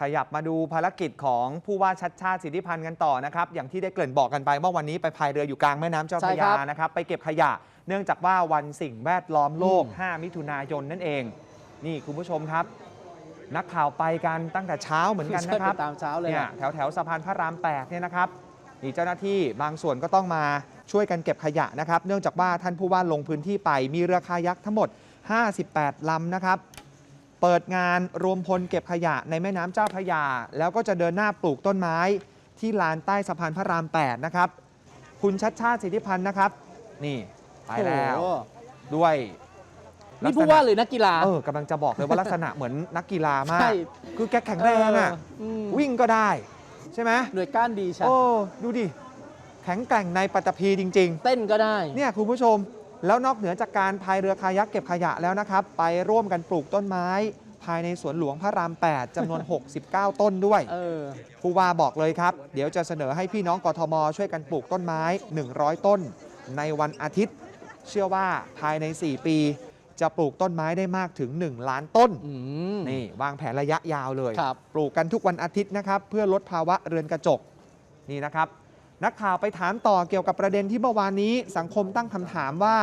ขยับมาดูภารกิจของผู้ว่าชัดชาติสิทธิพันธ์กันต่อนะครับ อย่างที่ได้เกริ่นบอกกันไปเมื่อวันนี้ไปพายเรืออยู่กลางแม่น้ำเจ้าพระใช่ครัยาบนะครับ ไปเก็บขยะ เนื่องจากว่าวันสิ่งแวดล้อมโลก 5 มิถุนายนนั่นเอง นี่คุณผู้ชมครับ นักข่าวไปกันตั้งแต่เช้าเหมือนกันนะครับใช่ไปตามเช้าเลยเนี่ยอะแถวแถวสะพานพระราม8เนี่ยนะครับนี่เจ้าหน้าที่บางส่วนก็ต้องมาช่วยกันเก็บขยะนะครับ เนื่องจากว่าท่านผู้ว่าลงพื้นที่ไปมีเรือคายักทั้งหมด 58ลำนะครับ เปิดงานรวมพลเก็บขยะในแม่น้ำเจ้าพระยา แล้วก็จะเดินหน้าปลูกต้นไม้ที่ลานใต้สะพานพระราม 8 นะครับ คุณชัดชาติสิทธิพันธ์นะครับ นี่ไปแล้ว โอ้ด้วยนี่ผู้ว่าหรือนักกีฬา เออกำลังจะบอกเลยว่าลักษณะเหมือนนักกีฬามาก ใช่ คือแกแข็งแรงอะ เอืมวิ่งก็ได้ ใช่ไหมหน่วยก้านดีใช่โอ้ดูดิ แข็งแกร่งในปัตตภีจริง เต้นก็ได้ ๆ เนี่ยคุณผู้ชม แล้วนอกเหนือจากการพายเรือคายักเก็บขยะแล้วนะครับ ไปร่วมกันปลูกต้นไม้ ภายในสวนหลวงพระราม 8จำนวน 69 ต้นด้วยเออผู้ว่าบอกเลยครับ เดี๋ยวจะเสนอให้พี่น้องกทม ช่วยกันปลูกต้นไม้ 100 ต้น ในวันอาทิตย์ เชื่อว่าภายใน 4 ปี จะปลูกต้นไม้ได้มากถึง 1 ล้านต้น อืม นี่วางแผนระยะยาวเลย ครับ ปลูกกันทุกวันอาทิตย์นะครับ เพื่อลดภาวะเรือนกระจก นี่นะครับ นักข่าวไปถามต่อเกี่ยวกับประเด็นที่เมื่อวานนี้ สังคมตั้งคำถามว่า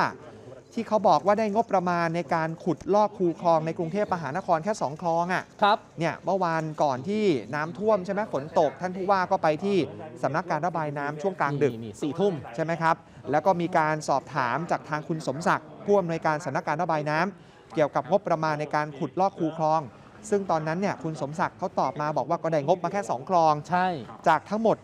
ที่เขาบอกว่าได้งบประมาณในการขุดลอกคูคลองในกรุงเทพมหานครแค่ 2 คลองอะ่ะครับเนี่ยเมื่อวานก่อนที่น้ำท่วมใช่ไหมฝนตก ท่านผู้ว่าก็ไปที่สำนักการระบายน้ำช่วงกลางดึก นี่นี่สี่ทุ่ม ใช่ไหมครับ แล้วก็มีการสอบถามจากทางคุณสมศักดิ์ผู้อำนวยการสำนักการระบายน้ำเกี่ยวกับงบประมาณในการขุดลอกคูคลอง ซึ่งตอนนั้นเนี่ยคุณสมศักดิ์เขาตอบมาบอกว่าก็ได้งบมาแค่ 2 คลอง ใช่จากทั้งหมด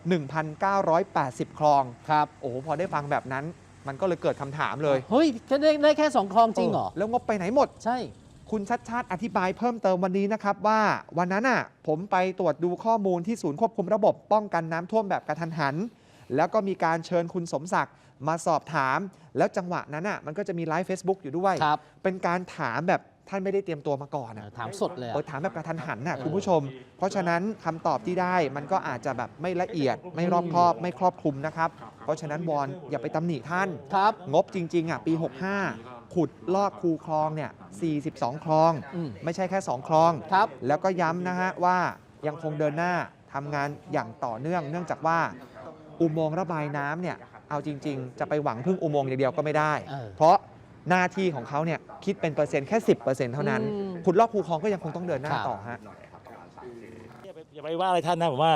1,980 คลอง ครับ โอ้โหพอได้ฟังแบบนั้น มันก็เลยเกิดคำถามเลยเฮ้ยแค่ได้ได้แค่สองคลองจริงเหรอ แล้วงบไปไหนหมด ใช่ คุณชัดชาติอธิบายเพิ่มเติมวันนี้นะครับว่าวันนั้นอะผมไปตรวจดูข้อมูลที่ศูนย์ควบคุมระบบป้องกันน้ำท่วมแบบกระทันหัน แล้วก็มีการเชิญคุณสมศักดิ์มาสอบถาม แล้วจังหวะนั้นอะมันก็จะมีไลฟ์ Facebook อยู่ด้วย ครับ เป็นการถามแบบ ท่านไม่ได้เตรียมตัวมาก่อนเออะอถามสดเลยอะ เออถามแบบกระทันหันน่ะเออคุณผู้ชม เพราะฉะนั้นคำตอบที่ได้มันก็อาจจะแบบไม่ละเอียด ไม่รอบคอบไม่ครอบคลุมนะครับ เพราะฉะนั้นวอนอย่าไปตำหนิท่าน ครับ งบจริง ๆ อะ ปี 65 ขุดลอกคูคลองเนี่ย 42 คลอง อืม ไม่ใช่แค่ 2 คลอง ครับ แล้วก็ย้ำนะฮะว่ายังคงเดินหน้าทำงานอย่างต่อเนื่อง เนื่องจากว่าอุโมงค์ระบายน้ำเนี่ย เอาจริง ๆ จะไปหวังพึ่งอุโมงค์อย่างเดียวก็ไม่ได้ เออเพราะ หน้าที่ของเขาเนี่ยคิดเป็นเปอร์เซ็นต์แค่ 10%เท่านั้น อืม ขุดลอกคูคลองก็ยังคงต้องเดินหน้าครับ ต่อฮะอย่าไปอย่าไปว่าอะไรท่านนะผมว่า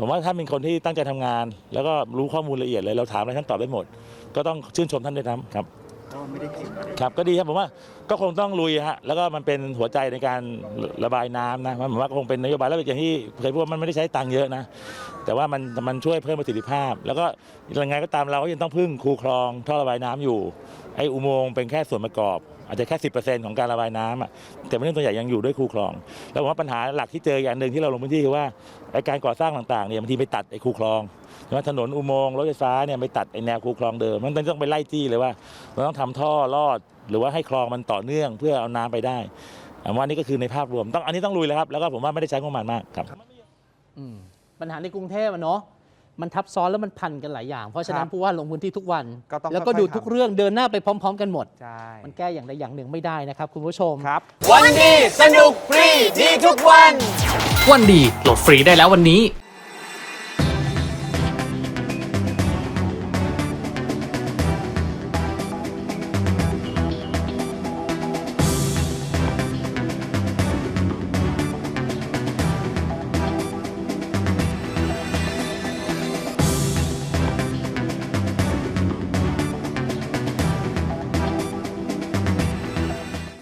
ผมว่าท่านเป็นคนที่ตั้งใจทำงาน แล้วก็รู้ข้อมูลละเอียดเลยเราถามอะไรท่านตอบได้หมด ก็ต้องชื่นชมท่านด้วยนะครับครับก็ดีครับผมว่าก็คงต้องลุยฮะแล้วก็มันเป็นหัวใจในการระบายน้ำนะมันผมว่าก็คงเป็นนโยบายแล้วอย่างที่เคยพูดว่ามันไม่ได้ใช้ตังค์เยอะนะ แต่ว่ามันมันช่วยเพิ่มประสิทธิภาพ แล้วก็ยังไงก็ตามเราก็ยังต้องพึ่งคูคลองท่อระบายน้ำอยู่ ไอ้อุโมงค์เป็นแค่ส่วนประกอบ อาจจะแค่สิของการระบายน้ำอะแต่เรื่องตัวใหญ่ยังอยู่ด้วยคูคลอง แล้วผมว่าปัญหาหลักที่เจออย่างหนึ่งที่เราลงพื้นที่คือว่าไอ้การก่อสร้างต่างๆเนี่ยบางทีไปตัดไอ้คูคลองใช่ไหมถนนอุโมงค์รถไฟฟ้าเนี่ยไปตัดไอ้แนวคูคลองเดิมมันต้องไปไล่จี้เลยว่าเราต้องทำท่อลอด หรือว่าให้คลองมันต่อเนื่องเพื่อเอาน้ำไปได้ผมว่านี่ก็คือในภาพรวมต้องอันนี้ต้องลุยเลยครับแล้วก็ผมว่าไม่ได้ใช้งบประมาณมากครับปัญหาในกรุงเทพอะเนาะ มันทับซ้อนแล้วมันพันกันหลายอย่าง เพราะฉะนั้ครันบผู้ว่าลงพื้นที่ทุกวัน ก็ต้องแล้วก็ค่อยๆดูทุกทำ เรื่องเดินหน้าไปพร้อม ๆ กันหมด ใช่มันแก้อย่างใดอย่างหนึ่งไม่ได้นะครับ คุณผู้ชม ครับ วันดี สนุกฟรีดีทุกวัน วันดีโหลดฟรีได้แล้ววันนี้